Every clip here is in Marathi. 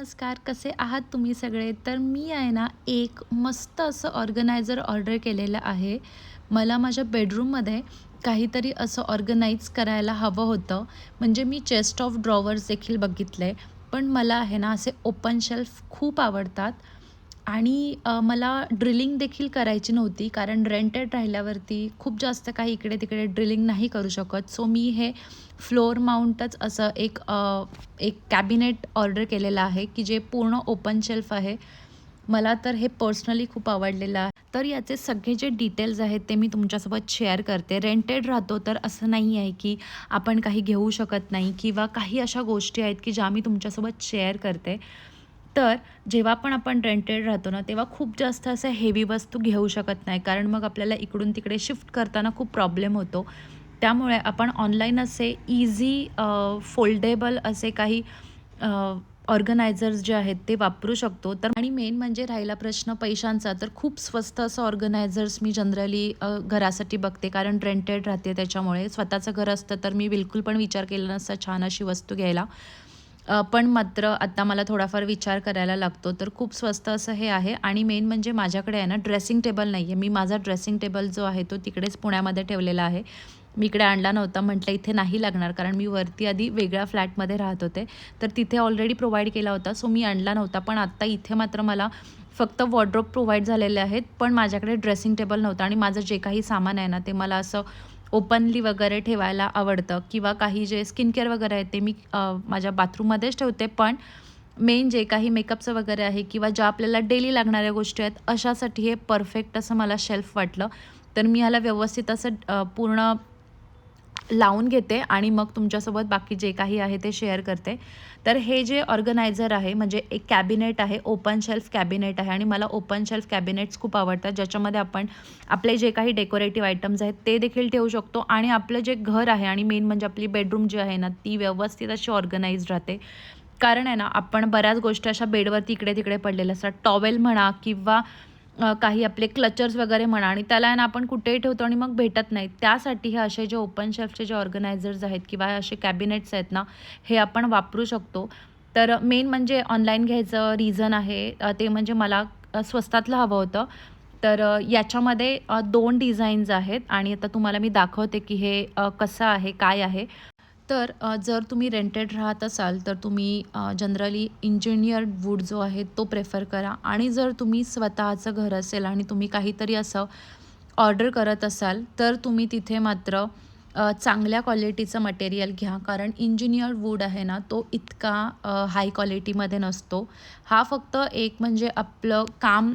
नमस्कार कसे आहात तुम्ही सगळे? तर मी आहे ना एक मस्त असं ऑर्गनायझर ऑर्डर केलेलं आहे. मला माझ्या बेडरूममध्ये काहीतरी असं ऑर्गनाईज करायला हवं होतं. म्हणजे मी चेस्ट ऑफ ड्रॉवर्स देखील बघितले. पण मला आहे ना असे ओपन शेल्फ खूप आवडतात. आणि अ, मला ड्रिलिंग देखील करायची नव्हती कारण रेंटेड राहिल्यावरती खूप जास्त काही इकडे तिकडे ड्रिलिंग नाही करू शकत. सो मी हे फ्लोअर माउंटच असं एक अ, एक कॅबिनेट ऑर्डर केलेलं आहे की जे पूर्ण ओपन शेल्फ आहे. मला तर हे पर्सनली खूप आवडलेलं आहे. तर याचे सगळे जे डिटेल्स आहेत ते मी तुमच्यासोबत शेअर करते. रेंटेड राहतो तर असं नाही आहे की आपण काही घेऊ शकत नाही किंवा काही अशा गोष्टी आहेत की ज्या मी तुमच्यासोबत शेअर करते. तर जेव्हा पण आपण रेंटेड राहतो ना तेव्हा खूप जास्त असं हेवी वस्तू घेऊ शकत नाही. कारण मग आपल्याला इकडून तिकडे शिफ्ट करताना खूप प्रॉब्लेम होतो. त्यामुळे आपण ऑनलाईन असे इझी फोल्डेबल असे काही ऑर्गनायझर्स जे आहेत ते वापरू शकतो. तर आणि मेन म्हणजे राहिला प्रश्न पैशांचा. तर खूप स्वस्त असं ऑर्गनायझर्स मी जनरली घरासाठी बघते. कारण रेंटेड राहते त्याच्यामुळे. स्वतःचं घर असतं तर मी बिलकुल पण विचार केला नसता छान अशी वस्तू घ्यायला. पण मात्र आता मला थोडाफार विचार करायला लागतो. तर खूप स्वस्त असं हे आहे. आणि मेन म्हणजे माझ्याकडे आहे ना ड्रेसिंग टेबल नाही आहे मी माझा ड्रेसिंग टेबल जो आहे तो तिकडेच पुण्यामध्ये ठेवलेला आहे. मी इकडे आणला नव्हता. म्हटलं इथे नाही लागणार कारण मी वरती आधी वेगळ्या फ्लॅटमध्ये राहत होते. तर तिथे ऑलरेडी प्रोव्हाइड केला होता. सो मी आणला नव्हता. पण आत्ता इथे मात्र मला फक्त वॉर्ड्रोप प्रोव्हाइड झालेले आहेत. पण माझ्याकडे ड्रेसिंग टेबल नव्हतं. आणि माझं जे काही सामान आहे ना ते मला असं ओपनली वगैरे ठेवायला आवडतं किंवा काही जे स्किन केअर वगैरे आहे ते मी माझ्या बाथरूममध्येच ठेवते. पण मेन जे काही मेकअपचं वगैरे आहे किंवा ज्या आपल्याला डेली लागणाऱ्या गोष्टी आहेत अशासाठी हे परफेक्ट असं मला शेल्फ वाटलं. तर मी ह्याला व्यवस्थित असं पूर्ण लावून घेते आणि मग तुमच्यासोबत बाकी जे काही आहे ते शेअर करते. तर हे जे ऑर्गनायझर आहे म्हणजे एक कॅबिनेट आहे ओपन शेल्फ कॅबिनेट आहे आणि मला ओपन शेल्फ कॅबिनेट्स खूप आवडतात ज्याच्यामध्ये आपण आपले जे काही डेकोरेटिव्ह आयटम्स आहेत ते देखील ठेवू शकतो. आणि आपलं जे घर आहे आणि मेन म्हणजे आपली बेडरूम जी आहे ना ती व्यवस्थित अशी ऑर्गनाईज राहते. कारण आहे ना आपण बऱ्याच गोष्टी अशा बेडवरती इकडे तिकडे पडलेल्या असतात. टॉवेल म्हणा किंवा काही आपले क्लचर्स वगैरे म्हणा आणि त्याला ना आपण कुठेही ठेवतो आणि मग भेटत नाही. त्यासाठी हे असे जे ओपन शेल्फचे जे ऑर्गनायझर्स आहेत किंवा असे कॅबिनेट्स आहेत ना हे आपण वापरू शकतो. तर मेन म्हणजे ऑनलाईन घ्यायचं रिझन आहे ते म्हणजे मला स्वस्तातलं हवं होतं. तर याच्यामध्ये दोन डिझाईन्स आहेत आणि आता तुम्हाला मी दाखवते की हे कसं आहे काय आहे. तर जर तुम्ही रेंटेड राहत असाल तर तुम्ही जनरली इंजिनियर्ड वूड जो आहे तो प्रेफर करा. आणि जर तुम्ही स्वतःचं घर असेल आणि तुम्ही काहीतरी असं ऑर्डर करत असाल तर तुम्ही तिथे मात्र चांगल्या क्वालिटीचं मटेरियल घ्या. कारण इंजिनियर्ड वूड आहे ना तो इतका हाय क्वालिटीमध्ये नसतो. हा फक्त एक म्हणजे आपलं काम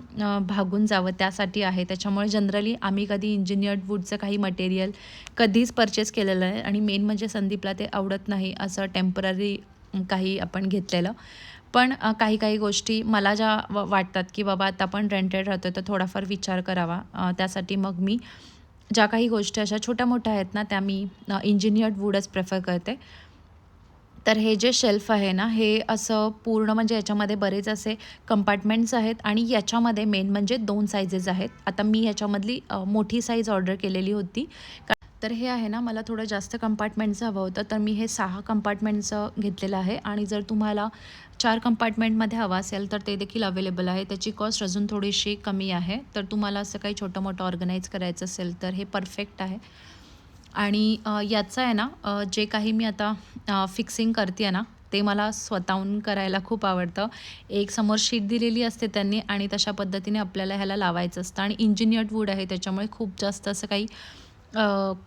भागून जावं त्यासाठी आहे. त्याच्यामुळे जनरली आम्ही कधी इंजिनियर्ड वूडचं काही मटेरियल कधीच परचेस केलेलं आहे आणि मेन म्हणजे संदीपला ते आवडत नाही असं टेंपररी काही आपण घेतलेलं. पण काही काही गोष्टी मला ज्या व वाटतात की बाबा आता आपण रेंटेड राहतो तर थोडाफार विचार करावा. त्यासाठी मग मी ज्या काही गोष्टी अशा छोट्या मोठ्या आहेत ना त्या मी इंजिनियर्ड वूडच प्रेफर करते. तर हे जे शेल्फ आहे ना हे असं पूर्ण म्हणजे याच्यामध्ये बरेच असे कंपार्टमेंट्स आहेत आणि याच्यामध्ये मेन म्हणजे दोन साईजेस आहेत. आता मी याच्यामधली मोठी साईज ऑर्डर केलेली होती. का तर हे आहे ना मला थोडं जास्त कंपार्टमेंटचं हवं होतं. तर मी हे सहा कंपार्टमेंटचं घेतलेलं आहे. आणि जर तुम्हाला चार कंपार्टमेंटमध्ये हवा असेल तर ते देखील अवेलेबल आहे. त्याची कॉस्ट अजून थोडीशी कमी आहे. तर तुम्हाला असं काही छोटं मोठं ऑर्गनाईज करायचं असेल तर हे परफेक्ट आहे. आणि याचं आहे ना जे काही मी आता फिक्सिंग करते आहे ना ते मला स्वतःहून करायला खूप आवडतं. एक समोर शीट दिलेली असते त्यांनी आणि तशा पद्धतीने आपल्याला ह्याला लावायचं असतं. आणि इंजिनियर्ड वूड आहे त्याच्यामुळे खूप जास्त असं काही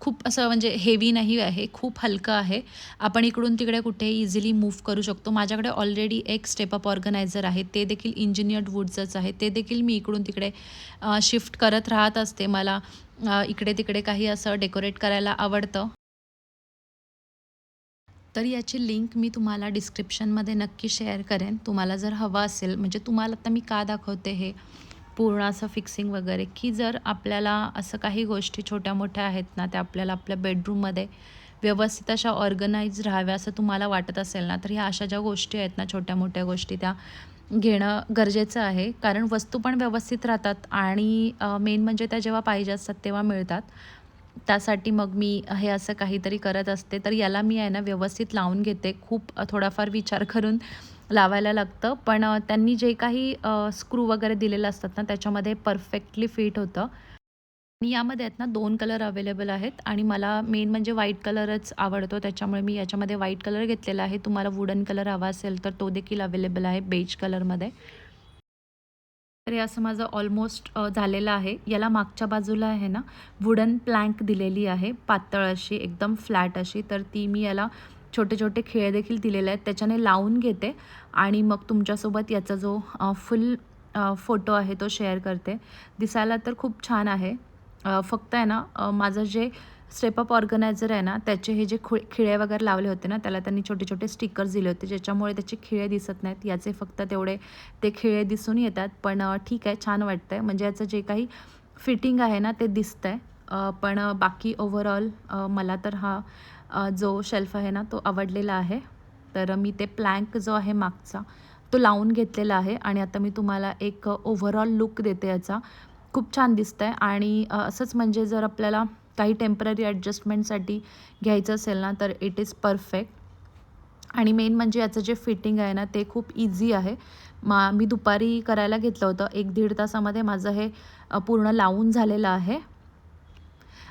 खूप असं म्हणजे हेवी नाही आहे खूप हलकं आहे. आपण इकडून तिकडे कुठेही इझिली मूव्ह करू शकतो. माझ्याकडे ऑलरेडी एक स्टेप अप ऑर्गनायझर आहे. ते देखील इंजिनियर्ड वूडचंच आहे. ते देखील मी इकडून तिकडे शिफ्ट करत राहत असते. मला इकडे तिकडे काही असं डेकोरेट करायला आवडतं. तर याची लिंक मी तुम्हाला डिस्क्रिप्शनमध्ये नक्की शेअर करेन. तुम्हाला जर हवं असेल म्हणजे तुम्हाला आता मी का दाखवते हे? पूर्ण असं फिक्सिंग वगैरे की जर आपल्याला असं काही गोष्टी छोट्या मोठ्या आहेत ना त्या आपल्याला आपल्या बेडरूममध्ये व्यवस्थित अशा ऑर्गनाईज राहाव्या असं तुम्हाला वाटत असेल ना तर ह्या अशा ज्या गोष्टी आहेत ना छोट्या मोठ्या गोष्टी त्या घेणं गरजेचं आहे. कारण वस्तू पण व्यवस्थित राहतात आणि मेन म्हणजे त्या जेव्हा पाहिजे असतात तेव्हा मिळतात. त्यासाठी मग मी हे असं काहीतरी करत असते. तर याला मी आहे ना व्यवस्थित लावून घेते. खूप थोडाफार विचार करून लावायला लागतं. पण त्यांनी जे काही स्क्रू वगैरे दिलेलं असतात ना त्याच्यामध्ये परफेक्टली फिट होतं. आणि यामध्ये आहेत ना दोन कलर अवेलेबल आहेत. आणि मला मेन म्हणजे व्हाईट कलरच आवडतो. त्याच्यामुळे मी याच्यामध्ये व्हाईट कलर घेतलेला आहे. तुम्हाला वुडन कलर हवा असेल तर तो देखील अवेलेबल आहे बेज कलरमध्ये. तर हे असं माझं ऑलमोस्ट झालेलं आहे. याला मागच्या बाजूला आहे ना वुडन प्लँक दिलेली आहे. पातळ अशी एकदम फ्लॅट अशी. तर ती मी याला छोटे छोटे खिळे देखील दिलेले आहेत. त्याच्याने लावून घेते आणि मग तुमच्यासोबत याचा जो फुल फोटो आहे तो शेअर करते. दिसायला तर खूप छान आहे. फक्त आहे ना माझं जे स्टेपअप ऑर्गनायझर आहे ना त्याचे हे जे खु खिळे वगैरे लावले होते ना त्याला त्यांनी छोटे छोटे स्टिकर्स दिले होते ज्याच्यामुळे त्याचे खिळे दिसत नाहीत. याचे फक्त तेवढे ते खिळे दिसून येतात. पण ठीक आहे छान वाटतं आहे म्हणजे याचं जे काही फिटिंग आहे ना ते दिसतं आहे पण बाकी ओव्हरऑल मला तर हा जो शेल्फ आहे ना तो आवडलेला आहे. तर मी ते प्लँक जो आहे मागचा तो लावून घेतलेला आहे आणि आता मी तुम्हाला एक ओव्हरऑल लुक देते याचा. खूप छान दिसतं आहे आणि असंच म्हणजे जर आपल्याला काही टेंपररी ॲडजस्टमेंटसाठी घ्यायचं असेल ना तर इट इज परफेक्ट आणि मेन म्हणजे याचं जे फिटिंग आहे ना ते खूप इझी आहे. मा मी दुपारी करायला घेतलं होतं. एक दीड तासामध्ये माझं हे पूर्ण लावून झालेलं आहे.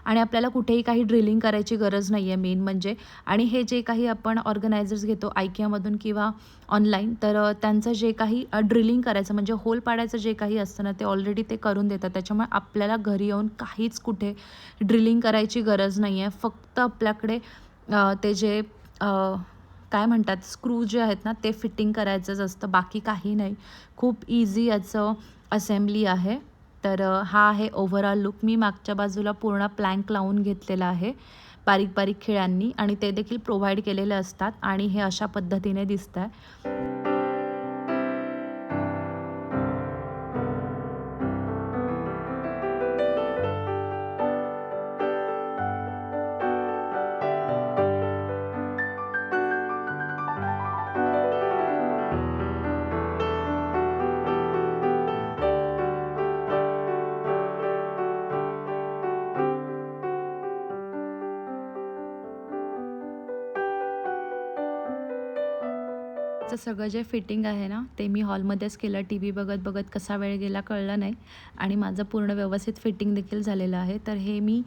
आणि आपल्याला कुठेही काही ड्रिलिंग करायची गरज नाही आहे मेन म्हणजे. आणि हे जे काही आपण ऑर्गनायझर्स घेतो आयकियामधून किंवा ऑनलाईन तर त्यांचं जे काही ड्रिलिंग करायचं म्हणजे होल पाडायचं जे काही असतं ना ते ऑलरेडी ते करून देतात. त्याच्यामुळे आपल्याला घरी येऊन काहीच कुठे ड्रिलिंग करायची गरज नाही आहे फक्त आपल्याकडे ते जे काय म्हणतात स्क्रू जे आहेत ना ते फिटिंग करायचंच असतं. बाकी काही नाही. खूप इझी याचं असेंब्ली आहे. तर हा आहे ओव्हरऑल लुक मी मागच्या बाजूला पूर्ण प्लँक लावून घेतलेला आहे बारीक बारीक खिळ्यांनी आणि ते देखील प्रोव्हाइड केलेले असतात आणि हे अशा पद्धतीने दिसतं आहे चं सगळं जे फिटिंग आहे ना ते मी हॉलमध्येच केलं. टी व्ही बघत बघत कसा वेळ गेला कळलं नाही. आणि माझं पूर्ण व्यवस्थित फिटिंग देखील झालेलं आहे. तर हे मी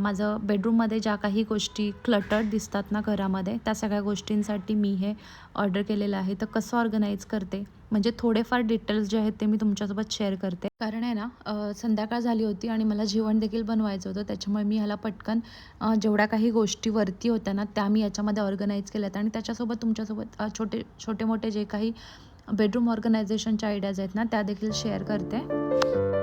माझं बेडरूममध्ये ज्या काही गोष्टी क्लटर्ड दिसतात ना घरामध्ये त्या सगळ्या गोष्टींसाठी मी हे ऑर्डर केलेलं आहे. तर कसं ऑर्गनाईज करते? म्हणजे थोडेफार डिटेल्स जे आहेत ते मी तुमच्यासोबत शेअर करते. कारण आहे ना संध्याकाळ झाली होती आणि मला जेवण देखील बनवायचं होतं. त्याच्यामुळे मी ह्याला पटकन जेवढ्या काही गोष्टी वरती होत्या ना त्या मी याच्यामध्ये ऑर्गनाईज केल्यात. आणि त्याच्यासोबत तुमच्यासोबत छोटे छोटे मोठे जे काही बेडरूम ऑर्गनायझेशनच्या आयडियाज आहेत ना त्या देखील शेअर करते.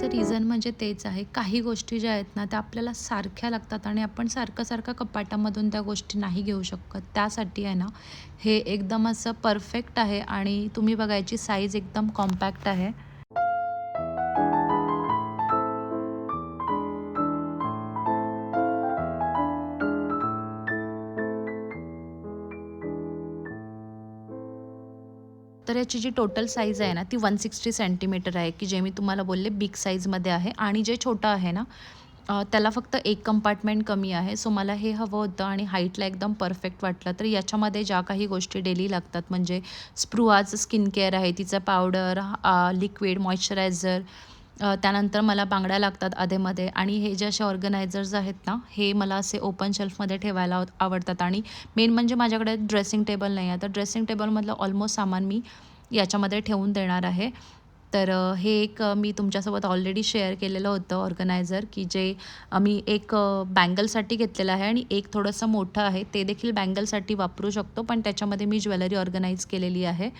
त्याचं रिझन म्हणजे तेच आहे. काही गोष्टी ज्या आहेत ना त्या आपल्याला सारख्या लागतात आणि आपण सारखं सारखं कपाटामधून त्या गोष्टी नाही घेऊ शकत. त्यासाठी आहे ना हे एकदम असं परफेक्ट आहे आणि तुम्ही बघायची साईज एकदम कॉम्पॅक्ट आहे. तर याची जी टोटल साईज आहे ना ती वन सिक्स्टी सेंटीमीटर आहे की जे मी तुम्हाला बोलले बिग साईजमध्ये आहे. आणि जे छोटं आहे ना त्याला फक्त एक कंपार्टमेंट कमी आहे. सो मला हे हवं होतं आणि हाईटला एकदम परफेक्ट वाटलं. तर याच्यामध्ये ज्या काही गोष्टी डेली लागतात म्हणजे स्प्रुआज स्किन केअर आहे तिचं पावडर लिक्विड मॉइश्चरायझर त्यानंतर मला बांगड्या लागतात अधेमध्ये आणि हे जे असे ऑर्गनायझर्स आहेत ना हे मला असे ओपन शेल्फमध्ये ठेवायला आवडतात. आणि मेन म्हणजे माझ्याकडे ड्रेसिंग टेबल नाही आहे. तर ड्रेसिंग टेबलमधलं ऑलमोस्ट सामान मी याच्यामध्ये ठेवून देणार आहे. तर हे एक मी तुमच्यासोबत ऑलरेडी शेअर केलेलं होतं ऑर्गनायझर की जे मी एक बँगलसाठी घेतलेलं आहे आणि एक थोडंसं मोठं आहे. ते देखील बँगलसाठी वापरू शकतो पण त्याच्यामध्ये मी ज्वेलरी ऑर्गनाईज केलेली आहे.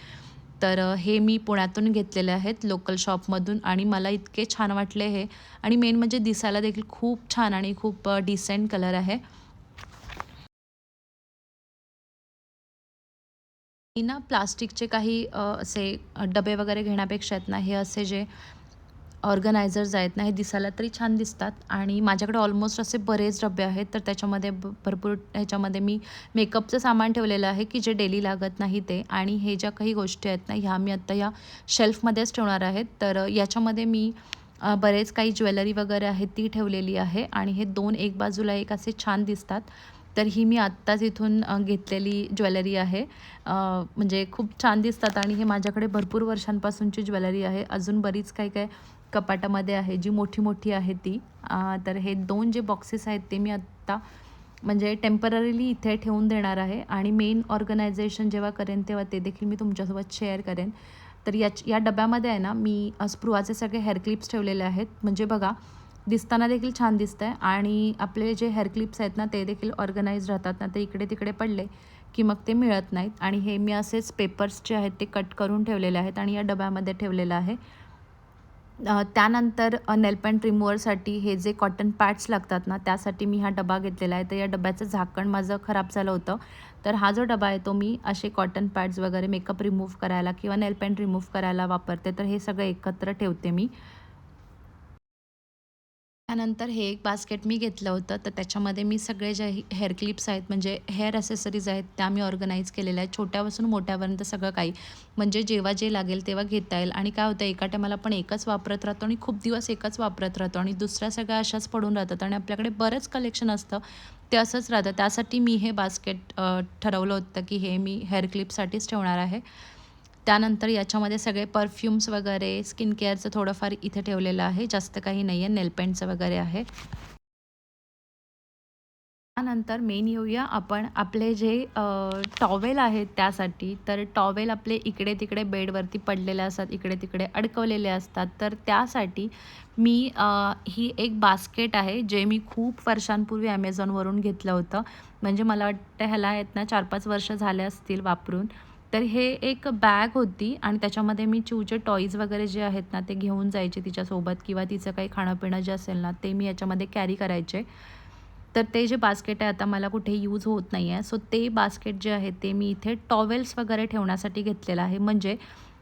तर हे मी पुण्यातून घेतलेले आहेत लोकल शॉपमधून आणि मला इतके छान वाटले हे. आणि मेन म्हणजे दिसायला देखील खूप छान आणि खूप डिसेंट कलर आहे. मी ना प्लास्टिकचे काही असे डबे वगैरे घेण्यापेक्षा आहेत ना हे असे जे ऑर्गनायझर्स आहेत ना हे दिसायला तरी छान दिसतात. आणि माझ्याकडे ऑलमोस्ट असे बरेच डबे आहेत तर त्याच्यामध्ये भरपूर ह्याच्यामध्ये मी मेकअपचं सामान ठेवलेलं आहे की जे डेली लागत नाही ते. आणि हे ज्या काही गोष्टी आहेत ना ह्या मी आत्ता या शेल्फमध्येच ठेवणार आहेत तर याच्यामध्ये मी बरेच काही ज्वेलरी वगैरे आहे ती ठेवलेली आहे. आणि हे दोन एक बाजूला एक असे छान दिसतात. तर ही मी आत्ताच इथून घेतलेली ज्वेलरी आहे. म्हणजे खूप छान दिसतात. आणि हे माझ्याकडे भरपूर वर्षांपासूनची ज्वेलरी आहे. अजून बरीच काही काय कपाटामध्ये आहे जी मोठी मोठी आहे ती. तर हे दोन जे बॉक्सेस आहेत ते मी आत्ता म्हणजे टेम्पररीली इथे ठेवून देणार आहे. आणि मेन ऑर्गनायझेशन जेव्हा करेन तेव्हा ते देखील मी तुमच्यासोबत शेअर करेन. तर याच या डब्यामध्ये आहे ना मी स्प्रुआचे सगळे हेअर क्लिप्स ठेवलेले आहेत. म्हणजे बघा दिसताना देखील छान दिसतं आहे आणि आपले जे हेअर क्लिप्स आहेत ना ते देखील ऑर्गनाईज राहतात. ना ते इकडे तिकडे पडले की मग ते मिळत नाहीत. आणि हे मी असेच पेपर्स जे आहेत ते कट करून ठेवलेले आहेत आणि या डब्यामध्ये ठेवलेलं आहे. त्यानंतर नेलपेंट रिमूवरसाठी हे जे कॉटन पॅड्स लागतात ना त्यासाठी मी हा डबा घेतलेला आहे. तर या डब्याचं झाकण माझं खराब झालं होतं. तर हा जो डबा आहे तो मी असे कॉटन पॅड्स वगैरे मेकअप रिमूव्ह करायला किंवा नेलपेंट रिमूव्ह करायला वापरते. तर हे सगळं एकत्र ठेवते मी. त्यानंतर हे एक बास्केट मी घेतलं होतं. तर त्याच्यामध्ये मी सगळे जे हेअर क्लिप्स आहेत म्हणजे हेअर ॲसेसरीज आहेत त्या मी ऑर्गनाईज केलेल्या आहेत. छोट्यापासून मोठ्यापर्यंत सगळं काही. म्हणजे जेव्हा जे लागेल तेव्हा घेता येईल. आणि काय होतं एका टायमाला आपण एकच वापरत राहतो आणि खूप दिवस एकच वापरत राहतो. आणि दुसऱ्या सगळ्या अशाच पडून राहतात. आणि आपल्याकडे बरंच कलेक्शन असतं ते असंच राहतं. त्यासाठी मी हे बास्केट ठरवलं होतं की हे मी हेअर क्लिपसाठीच ठेवणार आहे. त्यानंतर याच्यामध्ये सगळे परफ्यूम्स वगैरे स्किन केअरचं थोडंफार इथे ठेवलेलं आहे. जास्त काही नाही आहे नेलपेंटचं वगैरे आहे. त्यानंतर मेन येऊया आपण. आपले जे टॉवेल आहेत त्यासाठी तर टॉवेल आपले इकडे तिकडे बेडवरती पडलेले असतात इकडे तिकडे अडकवलेले असतात. तर त्यासाठी मी ही एक बास्केट आहे जे मी खूप वर्षांपूर्वी ॲमेझॉनवरून घेतलं होतं. म्हणजे मला वाटतं ह्याला आहेत ना चार पाच वर्ष झाले असतील वापरून. तर हे एक बॅग होती आणि त्याच्यामध्ये मी चिवचे टॉईज वगैरे जे आहेत ना ते घेऊन जायचे तिच्यासोबत किंवा तिचं काही खाणंपिणं जे असेल ना ते मी याच्यामध्ये कॅरी करायचे. तर ते जे बास्केट आहे आता मला कुठे यूज होत नाही आहे सो ते बास्केट जे आहे ते मी इथे टॉवेल्स वगैरे ठेवण्यासाठी घेतलेलं आहे. म्हणजे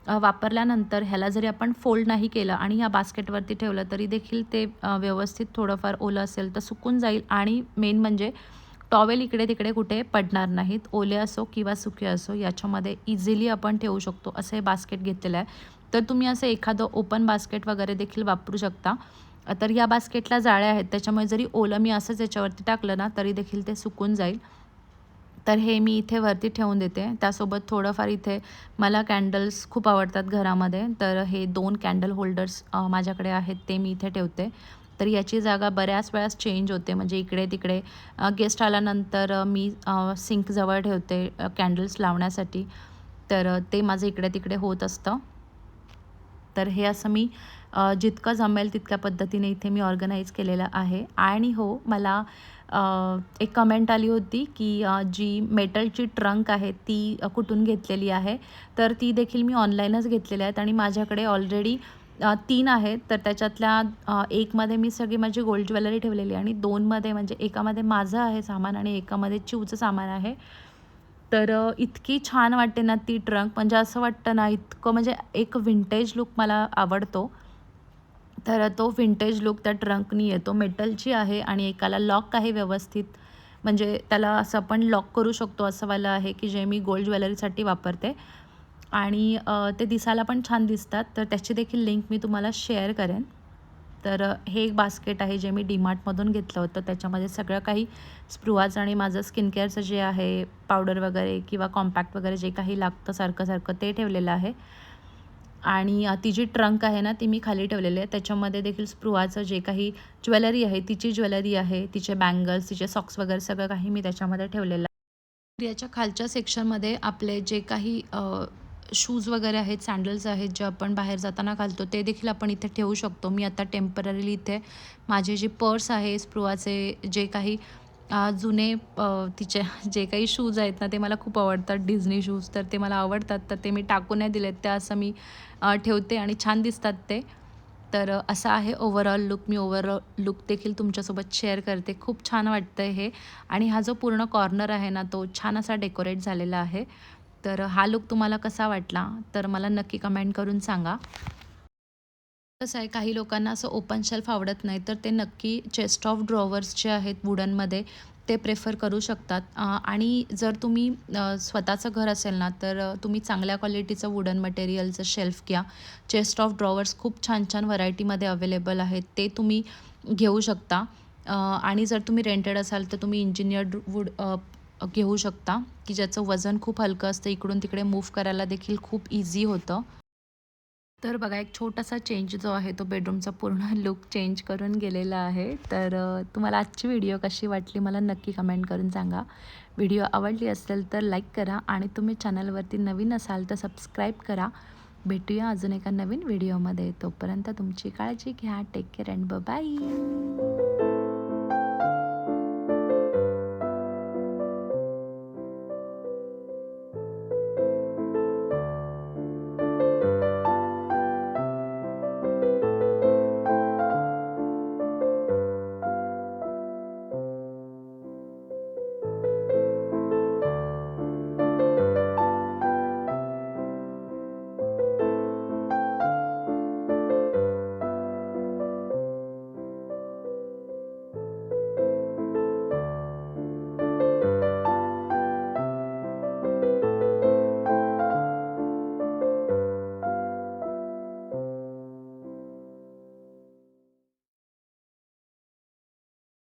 वापरल्यानंतर ह्याला जरी आपण फोल्ड नाही केलं आणि ह्या बास्केटवरती ठेवलं तरी देखील ते व्यवस्थित थोडंफार ओलं असेल तर सुकून जाईल. आणि मेन म्हणजे टॉवेल इकडे तिकडे कुठे पडणार नाहीत. ओले असो किंवा सुके असो याच्यामध्ये इझिली आपण ठेवू शकतो. असं हे बास्केट घेतलेलं आहे. तर तुम्ही असं एखादं ओपन बास्केट वगैरे देखील वापरू शकता. तर या बास्केटला जाळ्या आहेत. त्याच्यामुळे जरी ओलं मी असंच याच्यावरती टाकलं ना तरी देखील ते सुकून जाईल. तर हे मी इथे वरती ठेवून देते. त्यासोबत थोडंफार इथे मला कॅन्डल्स खूप आवडतात घरामध्ये. तर हे दोन कॅन्डल होल्डर्स माझ्याकडे आहेत. ते मी इथे ठेवते. तर याची जागा बऱ्याच वेळास चेंज होते. म्हणजे इकडे तिकडे गेस्ट आल्यानंतर मी सिंकजवळ ठेवते कॅन्डल्स लावण्यासाठी. तर ते माझं इकडे तिकडे होत असतं. तर हे असं मी जितकं जमेल तितक्या पद्धतीने इथे मी ऑर्गनाईज केलेलं आहे. आणि हो मला एक कमेंट आली होती की जी मेटलची ट्रंक आहे ती कुठून घेतलेली आहे? तर ती देखील मी ऑनलाईनच घेतलेली आहेत आणि माझ्याकडे ऑलरेडी तीन आहेत. तर त्याच्यातल्या एकमध्ये मी सगळी माझी गोल्ड ज्वेलरी ठेवलेली आणि दोनमध्ये म्हणजे एकामध्ये माझं आहे सामान आणि एकामध्ये चिवचं सामान आहे. तर इतकी छान वाटते ना ती ट्रंक. म्हणजे असं वाटतं ना इतकं म्हणजे एक विंटेज लुक मला आवडतो. तर तो विंटेज लुक त्या ट्रंकनी येतो. मेटलची आहे आणि एकाला लॉक आहे व्यवस्थित. म्हणजे त्याला असं आपण लॉक करू शकतो असंवालं आहे की जे मी गोल्ड ज्वेलरीसाठी वापरते. आणि ते दिसायला पण छान दिसतात. तर त्याची देखील लिंक मी तुम्हाला शेअर करेन. तर हे एक बास्केट आहे जे मी डीमार्टमधून घेतलं होतं. त्याच्यामध्ये सगळं काही स्प्रुवाचं आणि माझं स्किन केअरचं जे आहे पावडर वगैरे किंवा कॉम्पॅक्ट वगैरे जे काही लागतं सारखं सारखं ते ठेवलेलं आहे. आणि ती जी ट्रंक आहे ना ती मी खाली ठेवलेली आहे. त्याच्यामध्ये देखील स्प्रुवाचं जे काही ज्वेलरी आहे तिची ज्वेलरी आहे तिचे बँगल्स तिचे सॉक्स वगैरे सगळं काही मी त्याच्यामध्ये ठेवलेलं आहे. याच्या खालच्या सेक्शनमध्ये आपले जे काही शूज वगैरे आहेत सँडल्स आहेत जे आपण बाहेर जाताना घालतो ते देखील आपण इथे ठेवू शकतो. मी आता टेम्पररीली इथे माझे जे पर्स आहे स्प्रुआचे जे काही जुने तिचे जे काही शूज आहेत ना ते मला खूप आवडतात. डिझनी शूज तर ते मला आवडतात तर ते मी टाकून नाही दिलेत. त्या असं मी ठेवते आणि छान दिसतात ते. तर असं आहे ओव्हरऑल लुक मी ओव्हरऑल लुक देखील तुमच्यासोबत शेअर करते. खूप छान वाटतं हे. आणि हा जो पूर्ण कॉर्नर आहे ना तो छान असा डेकोरेट झालेला आहे. तर हा लुक तुम्हाला कसा वाटला? तर मला नक्की कमेंट करून सांगा. कसं आहे काही लोकांना असं ओपन शेल्फ आवडत नाही तर ते नक्की चेस्ट ऑफ ड्रॉवर्स जे आहेत वुडनमध्ये ते प्रेफर करू शकतात. आणि जर तुम्ही स्वतःचं घर असेल ना तर तुम्ही चांगल्या क्वालिटीचं वुडन मटेरियलचं शेल्फ घ्या. चेस्ट ऑफ ड्रॉवर्स खूप छान छान व्हरायटीमध्ये अवेलेबल आहेत ते तुम्ही घेऊ शकता. आणि जर तुम्ही रेंटेड असाल तर तुम्ही इंजिनियर्ड वूड घेऊ शकता की ज्याचं वजन खूप हलकं असतं इकडून तिकडे मूव्ह करायला देखील खूप इझी होतं. तर बघा एक छोटासा चेंज जो आहे तो बेडरूमचा पूर्ण लुक चेंज करून गेलेला आहे. तर तुम्हाला आजची व्हिडिओ कशी वाटली मला नक्की कमेंट करून सांगा. व्हिडिओ आवडली असेल तर लाईक करा आणि तुम्ही चॅनलवरती नवीन असाल तर सबस्क्राईब करा. भेटूया अजून एका नवीन व्हिडिओमध्ये तोपर्यंत तुमची काळजी घ्या. Take care and bye